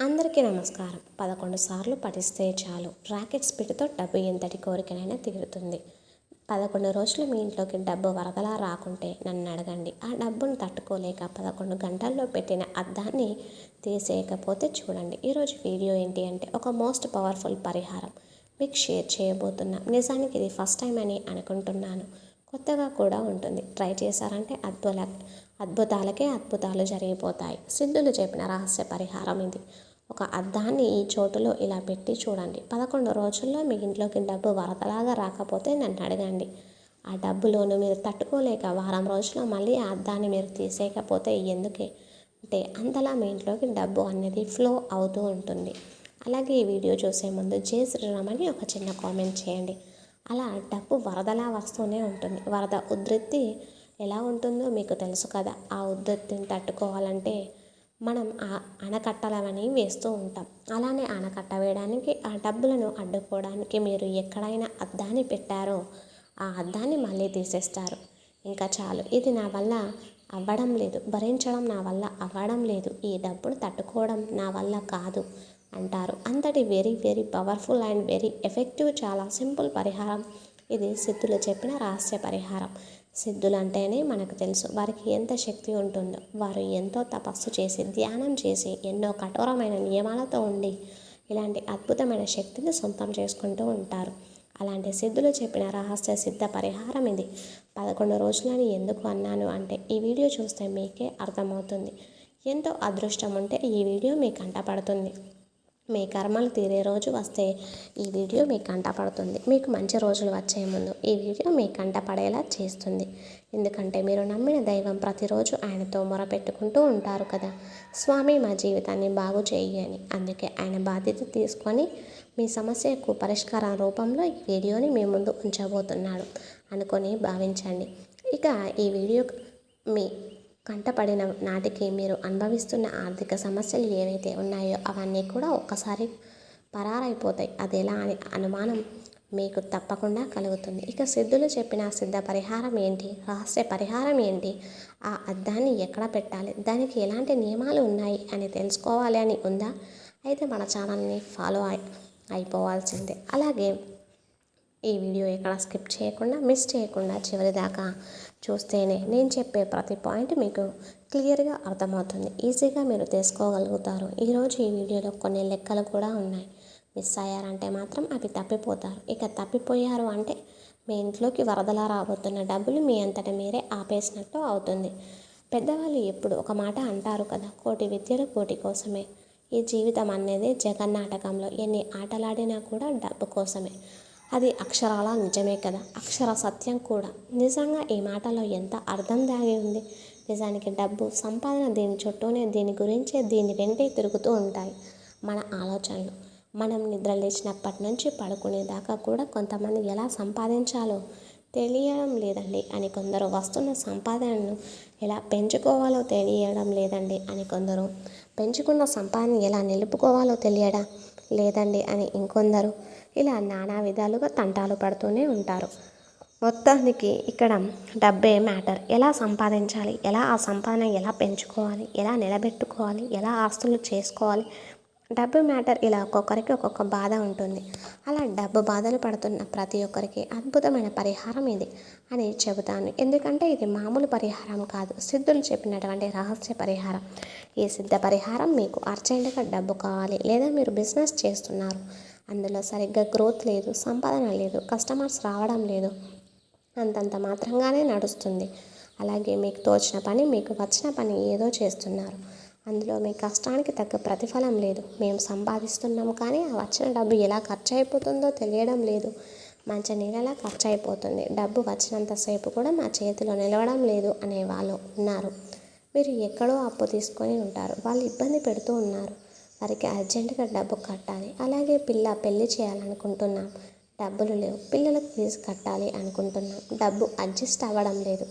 అందరికీ నమస్కారం. పదకొండు సార్లు పఠిస్తే చాలు. రాకెట్ స్పీడ్తో డబ్బు ఎంతటి కోరికనైనా తీరుతుంది. పదకొండు రోజులు మీ ఇంట్లోకి డబ్బు వరదలా రాకుంటే నన్ను అడగండి. ఆ డబ్బును తట్టుకోలేక పదకొండు గంటల్లో పెట్టిన అద్దాన్ని తీసేయకపోతే చూడండి. ఈరోజు వీడియో ఏంటి అంటే ఒక మోస్ట్ పవర్ఫుల్ పరిహారం. మీకు షేర్ చేయబోతున్నా నిజానికి ఇది ఫస్ట్ టైం అని అనుకుంటున్నాను. కొత్తగా కూడా ఉంటుంది. ట్రై చేశారంటే అద్భుత అద్భుతాలకే అద్భుతాలు జరిగిపోతాయి. సిద్ధులు చెప్పిన రహస్య పరిహారం ఇది. ఒక అద్దాన్ని ఈ చోటులో ఇలా పెట్టి చూడండి. పదకొండు రోజుల్లో మీ ఇంట్లోకి డబ్బు వరదలాగా రాకపోతే నన్ను అడగండి. ఆ డబ్బులోను మీరు తట్టుకోలేక వారం రోజుల్లో మళ్ళీ ఆ అద్దాన్ని మీరు తీసేయకపోతే ఎందుకే? అంటే అంతలా మీ ఇంట్లోకి డబ్బు అనేది ఫ్లో అవుతూ ఉంటుంది. అలాగే ఈ వీడియో చూసే ముందు జై శ్రీరామ్ అని ఒక చిన్న కామెంట్ చేయండి. అలా డబ్బు వరదలా వస్తూనే ఉంటుంది. వరద ఉధృతి ఎలా ఉంటుందో మీకు తెలుసు కదా. ఆ ఉధృతిని తట్టుకోవాలంటే మనం ఆ ఆనకట్టలవని వేస్తూ ఉంటాం. అలానే ఆనకట్ట వేయడానికి ఆ డబ్బులను అడ్డుకోవడానికి మీరు ఎక్కడైనా అద్దాన్ని పెట్టారో ఆ అద్దాన్ని మళ్ళీ తీసేస్తారు. ఇంకా చాలు. ఇది నా వల్ల అవ్వడం లేదు. భరించడం నా వల్ల అవ్వడం లేదు. ఈ డబ్బును తట్టుకోవడం నా వల్ల కాదు అంటారు. అంతటి very very powerful and very effective చాలా సింపుల్ పరిహారం. ఇది సిద్ధులు చెప్పిన రహస్య పరిహారం. సిద్ధులు అంటేనే మనకు తెలుసు వారికి ఎంత శక్తి ఉంటుందో. వారు ఎంతో తపస్సు చేసి ధ్యానం చేసి ఎన్నో కఠోరమైన నియమాలతో ఉండి ఇలాంటి అద్భుతమైన శక్తిని సొంతం చేసుకుంటూ ఉంటారు. అలాంటి సిద్ధులు చెప్పిన రహస్య సిద్ధ పరిహారం ఇది. పదకొండు రోజులని ఎందుకు అన్నాను అంటే ఈ వీడియో చూస్తే మీకే అర్థమవుతుంది. ఎంతో అదృష్టం ఉంటే ఈ వీడియో మీ కంటపడుతుంది మీ కర్మలు తీరే రోజు వస్తే ఈ వీడియో మీకు కంటపడుతుంది మీకు మంచి రోజులు వచ్చే ముందు ఈ వీడియో మీ కంటపడేలా చేస్తుంది. ఎందుకంటే మీరు నమ్మిన దైవం ప్రతిరోజు ఆయనతో మొరపెట్టుకుంటూ ఉంటారు కదా. స్వామి మా జీవితాన్ని బాగు చేయి అని. అందుకే ఆయన బాధ్యత తీసుకొని మీ సమస్యకు పరిష్కారం రూపంలో ఈ వీడియోని మీ ముందు ఉంచబోతున్నాడు అనుకొని భావించండి. ఇక ఈ వీడియో మీ కంటపడిన నాటికి మీరు అనుభవిస్తున్న ఆర్థిక సమస్యలు ఏవైతే ఉన్నాయో అవన్నీ కూడా ఒక్కసారి పరారైపోతాయి. అది ఎలా అని అనుమానం మీకు తప్పకుండా కలుగుతుంది. ఇక సిద్ధులు చెప్పిన సిద్ధ పరిహారం ఏంటి? రహస్య పరిహారం ఏంటి? ఆ అద్దాన్ని ఎక్కడ పెట్టాలి? దానికి ఎలాంటి నియమాలు ఉన్నాయి అని తెలుసుకోవాలి అని ఉందా? అయితే మన ఛానల్ని ఫాలో అయి అయిపోవాల్సిందే. అలాగే ఈ వీడియో ఎక్కడ స్కిప్ చేయకుండా మిస్ చేయకుండా చివరి దాకా చూస్తేనే నేను చెప్పే ప్రతి పాయింట్ మీకు క్లియర్గా అర్థమవుతుంది. ఈజీగా మీరు తెలుసుకోగలుగుతారు. ఈరోజు ఈ వీడియోలో కొన్ని లెక్కలు కూడా ఉన్నాయి. మిస్ అయ్యారంటే మాత్రం అవి తప్పిపోతారు. ఇక తప్పిపోయారు అంటే మీ ఇంట్లోకి వరదలా రాబోతున్న డబ్బులు మీ అంతటా మీరే ఆపేసినట్టు అవుతుంది. పెద్దవాళ్ళు ఎప్పుడు ఒక మాట అంటారు కదా కోటి విద్యలు కోటి కోసమే. ఈ జీవితం అనేది జగన్నాటకంలో ఎన్ని ఆటలాడినా కూడా డబ్బు కోసమే. అది అక్షరాల నిజమే కదా? అక్షర సత్యం కూడా. నిజంగా ఈ మాటలో ఎంత అర్థం దాగి ఉంది? నిజానికి డబ్బు సంపాదన దీని చుట్టూనే దీని గురించే దీని వెంటే తిరుగుతూ ఉంటాయి మన ఆలోచనలు. మనం నిద్ర లేచినప్పటి నుంచి పడుకునేదాకా కూడా కొంతమంది ఎలా సంపాదించాలో తెలియడం లేదండి అని కొందరు వస్తున్న సంపాదనను ఎలా పెంచుకోవాలో తెలియడం లేదండి అని కొందరు. పెంచుకున్న సంపాదన ఎలా నిలుపుకోవాలో తెలియడం? లేదండి అని ఇంకొందరు ఇలా నానా విధాలుగా తంటాలు పడుతూనే ఉంటారు. మొత్తానికి ఇక్కడ డబ్బే మ్యాటర్. ఎలా సంపాదించాలి? ఎలా ఆ సంపాదన ఎలా పెంచుకోవాలి? ఎలా నిలబెట్టుకోవాలి? ఎలా ఆస్తులు చేసుకోవాలి? డబ్బు మ్యాటర్ ఇలా ఒక్కొక్కరికి ఒక్కొక్క బాధ ఉంటుంది. అలా డబ్బు బాధలు పడుతున్న ప్రతి ఒక్కరికి అద్భుతమైన పరిహారం ఇది అని చెబుతాను. ఎందుకంటే ఇది మామూలు పరిహారం కాదు. సిద్ధులు చెప్పినటువంటి రహస్య పరిహారం. ఈ సిద్ధ పరిహారం మీకు అర్జెంటుగా డబ్బు కావాలి లేదా మీరు బిజినెస్ చేస్తున్నారు. అందులో సరిగ్గా గ్రోత్ లేదు సంపాదన లేదు కస్టమర్స్ రావడం లేదు. అంతంత మాత్రంగానే నడుస్తుంది. అలాగే మీకు తోచిన పని మీకు వచ్చిన పని ఏదో చేస్తున్నారు. అందులో మీ కష్టానికి తగ్గ ప్రతిఫలం లేదు. మేము సంపాదిస్తున్నాము కానీ ఆ వచ్చిన డబ్బు ఎలా ఖర్చు అయిపోతుందో తెలియడం లేదు. మంచి నీళ్ళలా ఖర్చు అయిపోతుంది డబ్బు వచ్చినంతసేపు కూడా మా చేతిలో నిలవడం లేదు అనే వాళ్ళు ఉన్నారు. మీరు ఎక్కడో అప్పు తీసుకొని ఉంటారు. వాళ్ళు ఇబ్బంది పెడుతూ ఉన్నారు. వారికి అర్జెంటుగా డబ్బు కట్టాలి. అలాగే పిల్ల పెళ్ళి చేయాలనుకుంటున్నాం. డబ్బులు లేవు. పిల్లలకు ఫీజు కట్టాలి అనుకుంటున్నాం. డబ్బు అడ్జస్ట్ అవ్వడం లేదు.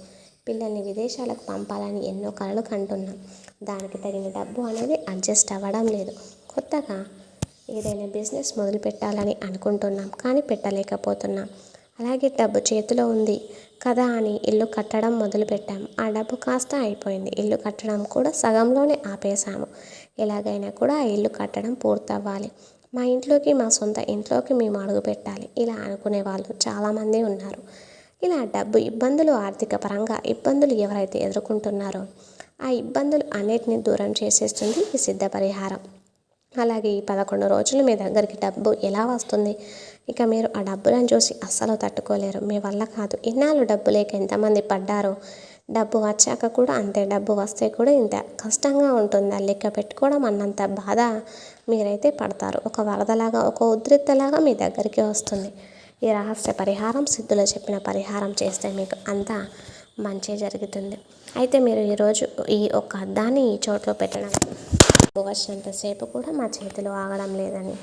పిల్లల్ని విదేశాలకు పంపాలని ఎన్నో కళలు కంటున్నాం. దానికి తగిన డబ్బు అనేది అడ్జస్ట్ అవ్వడం లేదు. కొత్తగా ఏదైనా బిజినెస్ మొదలు పెట్టాలని అనుకుంటున్నాం కానీ పెట్టలేకపోతున్నాం. అలాగే డబ్బు చేతిలో ఉంది కదా అని ఇల్లు కట్టడం మొదలుపెట్టాము ఆ డబ్బు కాస్త అయిపోయింది. ఇల్లు కట్టడం కూడా సగంలోనే ఆపేశాము. ఎలాగైనా కూడా ఆ ఇల్లు కట్టడం పూర్తవ్వాలి. మా ఇంట్లోకి మా సొంత ఇంట్లోకి మేము అడుగు పెట్టాలి. ఇలా అనుకునే వాళ్ళు చాలామంది ఉన్నారు. ఇలా డబ్బు ఇబ్బందులు ఆర్థిక పరంగా ఇబ్బందులు ఎవరైతే ఎదుర్కొంటున్నారో ఆ ఇబ్బందులు అన్నిటిని దూరం చేసేస్తుంది ఈ సిద్ధ పరిహారం. అలాగే ఈ పదకొండు రోజులు మీ దగ్గరికి డబ్బు ఎలా వస్తుంది? ఇక మీరు ఆ డబ్బులను చూసి అస్సలు తట్టుకోలేరు. మీ వల్ల కాదు. ఇన్నాళ్ళు డబ్బు లేక ఎంతమంది పడ్డారో డబ్బు వచ్చాక కూడా అంతే డబ్బు వస్తే కూడా ఇంత. కష్టంగా ఉంటుంది? లెక్క పెట్టుకోవడం అన్నంత బాధ మీరైతే పడతారు. ఒక వరదలాగా ఒక ఉద్రిక్తలాగా మీ దగ్గరికి వస్తుంది. ఈ రహస్య పరిహారం సిద్ధులు చెప్పిన పరిహారం చేస్తే మీకు అంతా మంచి జరుగుతుంది. అయితే మీరు ఈరోజు ఈ ఒక్క అద్దాన్ని ఈ చోట్లో పెట్టడం డబ్బు వచ్చినంతసేపు కూడా మా చేతిలో ఆగడం లేదని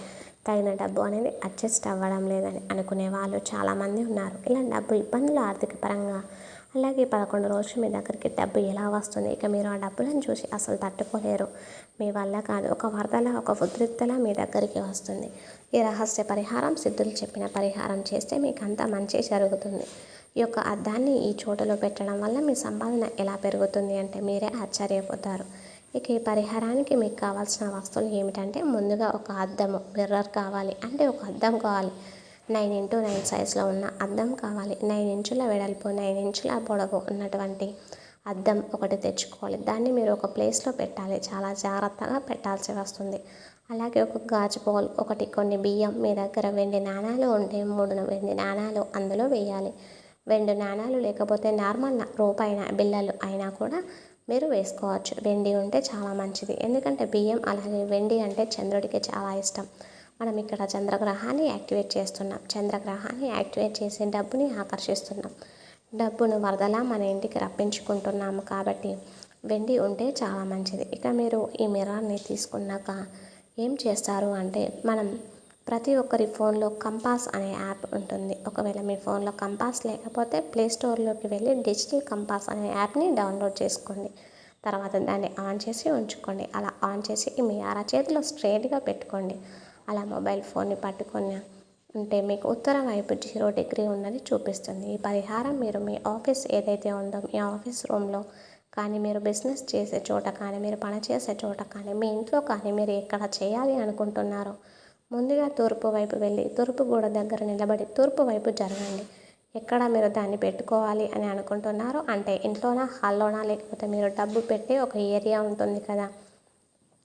తగిన డబ్బు అనేది అడ్జస్ట్ అవ్వడం లేదని అనుకునే వాళ్ళు చాలామంది ఉన్నారు. ఇలా డబ్బు ఇబ్బందులు ఆర్థిక పరంగా అలాగే పదకొండు రోజులు మీ దగ్గరికి డబ్బు ఎలా వస్తుంది? ఇక మీరు ఆ డబ్బులను చూసి అసలు తట్టుకోలేరు. మీ వల్ల కాదు. ఒక వరదల ఒక ఉద్రిక్తలా మీ దగ్గరికి వస్తుంది. ఈ రహస్య పరిహారం సిద్ధులు చెప్పిన పరిహారం చేస్తే మీకు అంతా మంచి జరుగుతుంది. ఈ యొక్క అద్దాన్ని ఈ చోటలో పెట్టడం వల్ల మీ సంపాదన ఎలా పెరుగుతుంది అంటే మీరే ఆశ్చర్యపోతారు. ఇక ఈ పరిహారానికి మీకు కావాల్సిన వస్తువులు ఏమిటంటే ముందుగా ఒక అద్దము మిర్రర్ కావాలి అంటే ఒక అద్దం కావాలి. నైన్ ఇంటూ నైన్ సైజులో ఉన్న అద్దం కావాలి. నైన్ ఇంచుల వెడల్పు నైన్ ఇంచుల పొడవు ఉన్నటువంటి అద్దం ఒకటి తెచ్చుకోవాలి. దాన్ని మీరు ఒక ప్లేస్లో పెట్టాలి. చాలా జాగ్రత్తగా పెట్టాల్సి వస్తుంది. అలాగే ఒక గాజు బౌల్ ఒకటి కొన్ని బియ్యం మీ దగ్గర వెండి నాణాలు ఉంటే మూడు వెండి నాణాలు అందులో వేయాలి. వెండి నాణాలు లేకపోతే నార్మల్ రూపాయి బిల్లలు అయినా కూడా మీరు వేసుకోవచ్చు. వెండి ఉంటే చాలా మంచిది. ఎందుకంటే బియ్యం అలాగే వెండి అంటే చంద్రుడికి చాలా ఇష్టం. మనం ఇక్కడ చంద్రగ్రహాన్ని యాక్టివేట్ చేస్తున్నాం. చంద్రగ్రహాన్ని యాక్టివేట్ చేసే డబ్బుని ఆకర్షిస్తున్నాం. డబ్బును వరదలా మన ఇంటికి రప్పించుకుంటున్నాము కాబట్టి వెండి ఉంటే చాలా మంచిది. ఇక మీరు ఈ మిర్రర్ని తీసుకున్నాక ఏం చేస్తారు అంటే మనం ప్రతి ఒక్కరి ఫోన్లో కంపాస్ అనే యాప్ ఉంటుంది. ఒకవేళ మీ ఫోన్లో కంపాస్ లేకపోతే ప్లే స్టోర్లోకి వెళ్ళి డిజిటల్ కంపాస్ అనే యాప్ని డౌన్లోడ్ చేసుకోండి. తర్వాత దాన్ని ఆన్ చేసి ఉంచుకోండి. అలా ఆన్ చేసి మీ అరచేతిలో స్ట్రైట్గా పెట్టుకోండి. అలా మొబైల్ ఫోన్ని పట్టుకొని ఉంటే మీకు ఉత్తర వైపు జీరో డిగ్రీ ఉన్నది చూపిస్తుంది. ఈ పరిహారం మీరు మీ ఆఫీస్ ఏదైతే ఉందో మీ ఆఫీస్ రూమ్లో కానీ మీరు బిజినెస్ చేసే చోట కానీ మీరు పని చేసే చోట కానీ మీ ఇంట్లో కానీ మీరు ఎక్కడ చేయాలి అనుకుంటున్నారో ముందుగా తూర్పు వైపు వెళ్ళి తూర్పు గోడ దగ్గర నిలబడి తూర్పు వైపు జరగండి. ఎక్కడ మీరు దాన్ని పెట్టుకోవాలి అని అనుకుంటున్నారో అంటే ఇంట్లోనా హాల్లోనా లేకపోతే మీరు డబ్బు పెట్టి ఒక ఏరియా ఉంటుంది కదా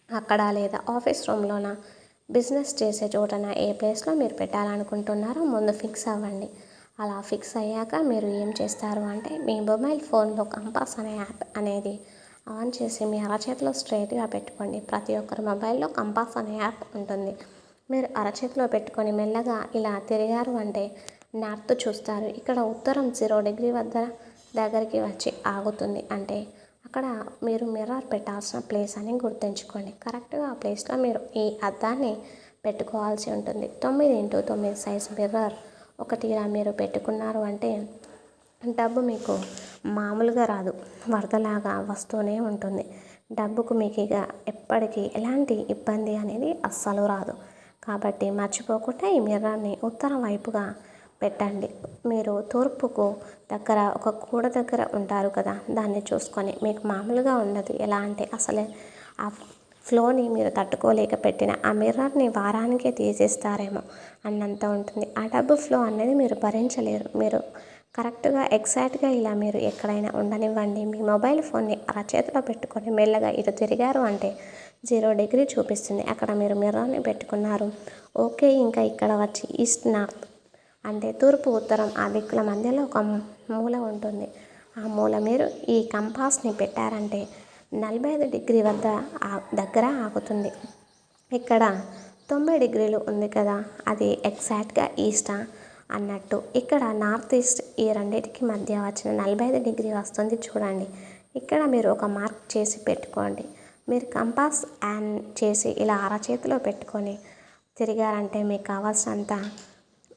అక్కడ లేదా ఆఫీస్ రూమ్లోనా బిజినెస్ చేసే చోటన ఏ ప్లేస్లో మీరు పెట్టాలనుకుంటున్నారో ముందు ఫిక్స్ అవ్వండి. అలా ఫిక్స్ అయ్యాక మీరు ఏం చేస్తారు అంటే మీ మొబైల్ ఫోన్లో కంపాస్ అనే యాప్ అనేది ఆన్ చేసి మీ అరచేతిలో స్ట్రైట్గా పెట్టుకోండి. ప్రతి ఒక్కరి మొబైల్లో కంపాస్ అనే యాప్ ఉంటుంది. మీరు అరచేతిలో పెట్టుకొని మెల్లగా ఇలా తిరిగారు అంటే నార్త్ చూస్తారు. ఇక్కడ ఉత్తరం జీరో డిగ్రీ వద్ద దగ్గరికి వచ్చి ఆగుతుంది. అంటే అక్కడ మీరు మిర్రర్ పెట్టాల్సిన ప్లేస్ అని గుర్తుంచుకోండి. కరెక్ట్గా ఆ ప్లేస్లో మీరు ఈ అద్దాన్ని పెట్టుకోవాల్సి ఉంటుంది. తొమ్మిది ఇంటూ తొమ్మిది సైజ్ మిర్రర్ ఒకటి మీరు పెట్టుకున్నారు అంటే డబ్బు మీకు మామూలుగా రాదు. వరదలాగా వస్తూనే ఉంటుంది. డబ్బుకు మీకు ఇక ఎప్పటికీ ఎలాంటి ఇబ్బంది అనేది అస్సలు రాదు. కాబట్టి మర్చిపోకుండా ఈ మిర్రర్ని ఉత్తరం వైపుగా పెట్టండి. మీరు తూర్పుకు దగ్గర ఒక కూడ దగ్గర ఉంటారు కదా దాన్ని చూసుకొని మీకు మామూలుగా ఉండదు. ఎలా అంటే అసలే ఆ ఫ్లోని మీరు తట్టుకోలేక పెట్టిన ఆ మిర్రర్ని వారానికే తీసేస్తారేమో అన్నంత ఉంటుంది. ఆ డబ్బు ఫ్లో అనేది మీరు భరించలేరు. మీరు కరెక్ట్గా ఎగ్జాక్ట్గా ఇలా మీరు ఎక్కడైనా ఉండనివ్వండి. మీ మొబైల్ ఫోన్ని అరచేతిలో పెట్టుకొని మెల్లగా ఇటు తిరిగారు అంటే జీరో డిగ్రీ చూపిస్తుంది. అక్కడ మీరు మిర్రర్ని పెట్టుకున్నారు. ఓకే ఇంకా ఇక్కడ వచ్చి ఈస్ట్ నార్త్ అంటే తూర్పు ఉత్తరం ఆ దిక్కుల మధ్యలో ఒక మూల ఉంటుంది. ఆ మూల మీరు ఈ కంపాస్ని పెట్టారంటే నలభై ఐదు డిగ్రీ వద్ద దగ్గర ఆగుతుంది. ఇక్కడ తొంభై డిగ్రీలు ఉంది కదా అది ఎగ్జాక్ట్గా ఈస్టా అన్నట్టు. ఇక్కడ నార్త్ ఈస్ట్ ఈ రెండింటికి మధ్య వచ్చిన నలభై ఐదు డిగ్రీ వస్తుంది చూడండి. ఇక్కడ మీరు ఒక మార్క్ చేసి పెట్టుకోండి. మీరు కంపాస్ యాన్ చేసి ఇలా అరచేతిలో పెట్టుకొని తిరిగారంటే మీకు కావాల్సినంత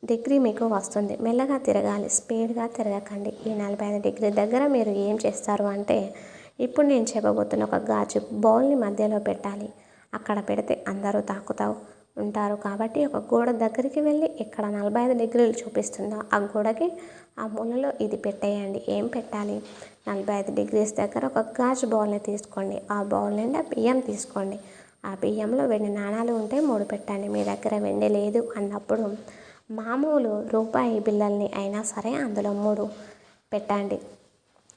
డిగ్రీ మీకు వస్తుంది. మెల్లగా తిరగాలి. స్పీడ్గా తిరగకండి. ఈ నలభై ఐదు డిగ్రీ దగ్గర మీరు ఏం చేస్తారు అంటే ఇప్పుడు నేను చెప్పబోతున్న ఒక గాజు బౌల్ని మధ్యలో పెట్టాలి. అక్కడ పెడితే అందరూ తాకుతావు ఉంటారు కాబట్టి ఒక గోడ దగ్గరికి వెళ్ళి ఇక్కడ నలభై ఐదు డిగ్రీలు చూపిస్తుందో? ఆ గోడకి ఆ మూలలో ఇది పెట్టేయండి. ఏం పెట్టాలి? నలభై ఐదు డిగ్రీస్ దగ్గర ఒక గాజు బౌల్ని తీసుకోండి. ఆ బౌల్ నిండా బియ్యం తీసుకోండి. ఆ బియ్యంలో వెండి నాణాలు ఉంటే మూడు పెట్టండి మీ దగ్గర వెండి లేదు అన్నప్పుడు మామూలు రూపాయి బిళ్ళల్ని అయినా సరే అందులో మూడు పెట్టండి.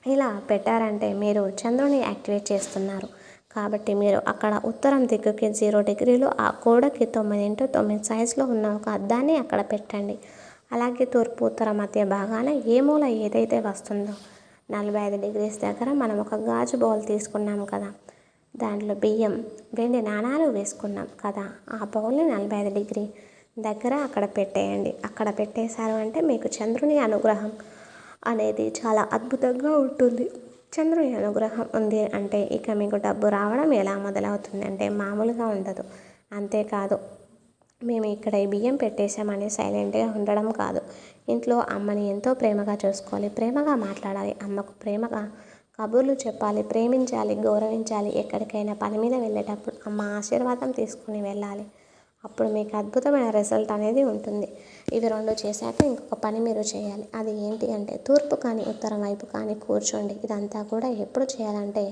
ఇలా పెట్టారంటే మీరు చంద్రుని యాక్టివేట్ చేస్తున్నారు. కాబట్టి మీరు అక్కడ ఉత్తరం దిక్కుకి జీరో డిగ్రీలు ఆ గోడకి తొమ్మిది ఇంటూ తొమ్మిది సైజులో ఉన్న ఒక అద్దాన్ని అక్కడ పెట్టండి. అలాగే తూర్పు ఉత్తర మధ్య భాగాన ఏ మూల ఏదైతే వస్తుందో నలభై ఐదు డిగ్రీస్ దగ్గర మనం ఒక గాజు బౌల్ తీసుకున్నాం కదా దాంట్లో బియ్యం వెండి నాణాలు వేసుకున్నాం కదా ఆ బౌల్ని నలభై ఐదు డిగ్రీ దగ్గర అక్కడ పెట్టేయండి. అక్కడ పెట్టేశారు అంటే మీకు చంద్రుని అనుగ్రహం అనేది చాలా అద్భుతంగా ఉంటుంది. చంద్రుని అనుగ్రహం ఉంది అంటే ఇక మీకు డబ్బు రావడం ఎలా మొదలవుతుంది అంటే మామూలుగా ఉండదు. అంతేకాదు మేము ఇక్కడ ఈ బియ్యం పెట్టేశామని సైలెంట్గా ఉండడం కాదు. ఇంట్లో అమ్మని ఎంతో ప్రేమగా చూసుకోవాలి ప్రేమగా మాట్లాడాలి. అమ్మకు ప్రేమగా కబుర్లు చెప్పాలి ప్రేమించాలి గౌరవించాలి. ఎక్కడికైనా పని మీద వెళ్ళేటప్పుడు అమ్మ ఆశీర్వాదం తీసుకుని వెళ్ళాలి. అప్పుడు మీకు అద్భుతమైన రిజల్ట్ అనేది ఉంటుంది. ఇవి రెండు చేశాక ఇంకొక పని మీరు చేయాలి. అది ఏంటి అంటే తూర్పు కానీ ఉత్తరం వైపు కానీ కూర్చోండి. ఇదంతా కూడా ఎప్పుడు చేయాలంటే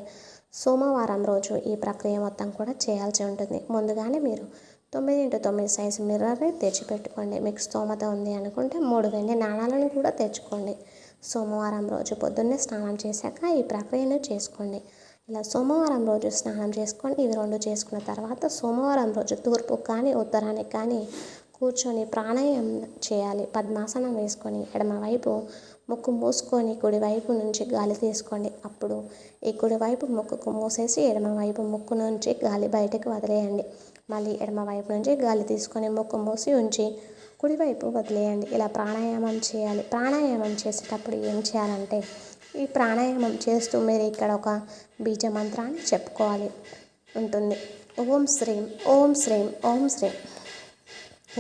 సోమవారం రోజు ఈ ప్రక్రియ మొత్తం కూడా చేయాల్సి ఉంటుంది. ముందుగానే మీరు తొమ్మిది ఇంటూ తొమ్మిది సైజు మిర్రర్ని తెచ్చిపెట్టుకోండి. మీకు స్తోమత ఉంది అనుకుంటే మూడు వెండి నాణాలను కూడా తెచ్చుకోండి. సోమవారం రోజు పొద్దున్నే స్నానం చేశాక ఈ ప్రక్రియను చేసుకోండి. ఇలా సోమవారం రోజు స్నానం చేసుకొని ఇవి రెండు చేసుకున్న తర్వాత సోమవారం రోజు తూర్పు కానీ ఉత్తరానికి కానీ కూర్చొని ప్రాణాయామం చేయాలి. పద్మాసనం వేసుకొని ఎడమవైపు ముక్కు మూసుకొని కుడివైపు నుంచి గాలి తీసుకోండి. అప్పుడు ఈ కుడివైపు ముక్కుకు మూసేసి ఎడమవైపు ముక్కు నుంచి గాలి బయటకు వదిలేయండి. మళ్ళీ ఎడమవైపు నుంచి గాలి తీసుకొని ముక్కు మూసి ఉంచి కుడివైపు వదిలేయండి. ఇలా ప్రాణాయామం చేయాలి. ప్రాణాయామం చేసేటప్పుడు ఏం చేయాలంటే ఈ ప్రాణాయామం చేస్తూ మీరు ఇక్కడ ఒక బీజ మంత్రాన్ని చెప్పుకోవాలి ఉంటుంది. ఓం శ్రీం ఓం శ్రీం ఓం శ్రీం.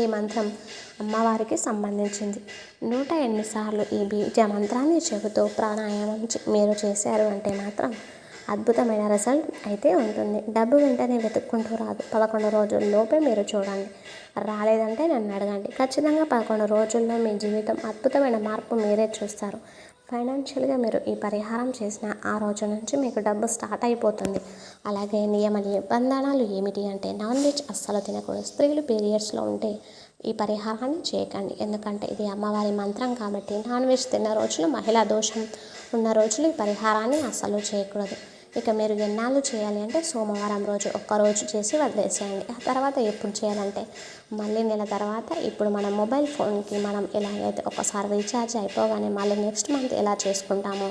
ఈ మంత్రం అమ్మవారికి సంబంధించింది. నూట ఎనిమిది సార్లు ఈ బీజ మంత్రాన్ని చెబుతూ ప్రాణాయామం మీరు చేశారు అంటే మాత్రం అద్భుతమైన రిజల్ట్ అయితే ఉంటుంది. డబ్బు వెంటనే వెతుక్కుంటూ రాదు. పదకొండు రోజుల్లోపే మీరు చూడండి. రాలేదంటే నన్ను అడగండి. ఖచ్చితంగా పదకొండు రోజుల్లో మీ జీవితం అద్భుతమైన మార్పు మీరే చూస్తారు. ఫైనాన్షియల్గా మీరు ఈ పరిహారం చేసిన ఆ రోజు నుంచి మీకు డబ్బు స్టార్ట్ అయిపోతుంది. అలాగే నియమ నిబంధనలు ఏమిటి అంటే నాన్ వెజ్ అస్సలు తినకూడదు. స్త్రీలు పీరియడ్స్లో ఉంటే ఈ పరిహారాన్ని చేయకండి. ఎందుకంటే ఇది అమ్మవారి మంత్రం కాబట్టి నాన్ వెజ్ తిన్న రోజులు మహిళా దోషం ఉన్న రోజులు ఈ పరిహారాన్ని అస్సలు చేయకూడదు. ఇక మీరు ఎన్నాళ్ళు చేయాలి అంటే సోమవారం రోజు ఒక్క రోజు చేసి వదిలేసేయండి. ఆ తర్వాత ఎప్పుడు చేయాలంటే మళ్ళీ నెల తర్వాత ఇప్పుడు మన మొబైల్ ఫోన్కి మనం ఎలాగైతే ఒకసారి రీఛార్జ్ అయిపోగానే మళ్ళీ నెక్స్ట్ మంత్ ఎలా చేసుకుంటామో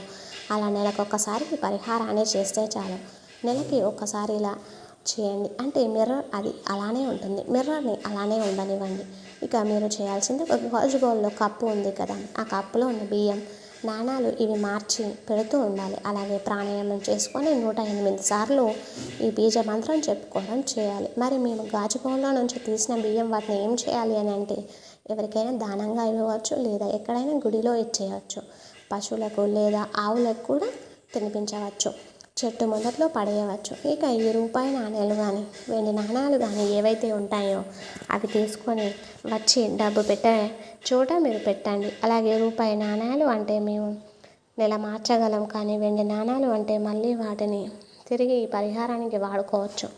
అలా నెలకు ఒకసారి ఈ పరిహారాన్ని చేస్తే చాలు. నెలకి ఒకసారి ఇలా చేయండి. అంటే మిర్రర్ అది అలానే ఉంటుంది. మిర్రర్ని అలానే ఉండనివ్వండి. ఇక మీరు చేయాల్సింది ఒక గాజు బౌల్లో కప్పు ఉంది కదా ఆ కప్పులో ఉన్న బియ్యం నాణాలు ఇవి మార్చి పెడుతూ ఉండాలి. అలాగే ప్రాణాయామం చేసుకొని నూట ఎనిమిది సార్లు ఈ బీజ మంత్రం చెప్పుకోవడం చేయాలి. మరి మేము గాజు బౌల్లో నుంచి తీసిన బియ్యం వాటిని ఏం చేయాలి అని అంటే ఎవరికైనా దానంగా ఇవ్వవచ్చు లేదా ఎక్కడైనా గుడిలో ఇచ్చేయవచ్చు. పశువులకు లేదా ఆవులకు కూడా తినిపించవచ్చు. చెట్టు మొదట్లో పడేయవచ్చు. ఇక ఈ రూపాయి నాణేలు కానీ వెండి నాణ్యాలు కానీ ఏవైతే ఉంటాయో అవి తీసుకొని వచ్చి డబ్బు పెట్టే చోట మీరు పెట్టండి. అలాగే రూపాయి నాణ్యాలు అంటే మేము నెల మార్చగలం కానీ వెండి నాణ్యాలు అంటే మళ్ళీ వాటిని తిరిగి ఈ పరిహారానికి వాడుకోవచ్చు.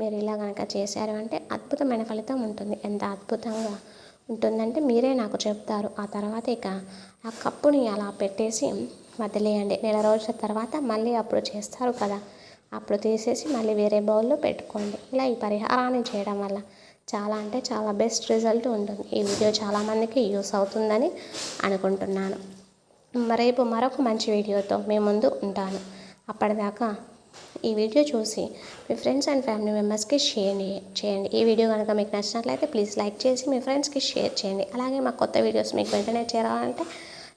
మీరు ఇలా కనుక చేశారు అంటే అద్భుతమైన ఫలితం ఉంటుంది. ఎంత అద్భుతంగా ఉంటుందంటే మీరే నాకు చెప్తారు. ఆ తర్వాత ఇక ఆ కప్పుని అలా పెట్టేసి వదిలేయండి. నెల రోజుల తర్వాత మళ్ళీ అప్పుడు చేస్తారు కదా. అప్పుడు తీసేసి మళ్ళీ వేరే బౌల్లో పెట్టుకోండి. ఇలా ఈ పరిహారాన్ని చేయడం వల్ల చాలా అంటే చాలా బెస్ట్ రిజల్ట్ ఉంటుంది. ఈ వీడియో చాలామందికి యూస్ అవుతుందని అనుకుంటున్నాను. రేపు మరొక మంచి వీడియోతో మీ ముందు ఉంటాను. అప్పటిదాకా ఈ వీడియో చూసి మీ ఫ్రెండ్స్ అండ్ ఫ్యామిలీ మెంబర్స్కి షేర్ చేయండి. ఈ వీడియో కనుక మీకు నచ్చినట్లయితే ప్లీజ్ లైక్ చేసి మీ ఫ్రెండ్స్కి షేర్ చేయండి. అలాగే మా కొత్త వీడియోస్ మీకు వెంటనే చేరాలంటే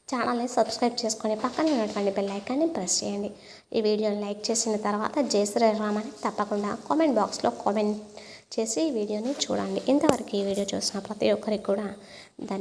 ఛానల్ని సబ్స్క్రైబ్ చేసుకొని పక్కనే ఉన్నటువంటి బెల్ ఐకాన్ని ప్రెస్ చేయండి. ఈ వీడియోని లైక్ చేసిన తర్వాత జై శ్రీరామ్ అని తప్పకుండా కామెంట్ బాక్స్లో కామెంట్ చేసి ఈ వీడియోని చూడండి. ఇంతవరకు ఈ వీడియో చూసిన ప్రతి ఒక్కరికి కూడా ధన్య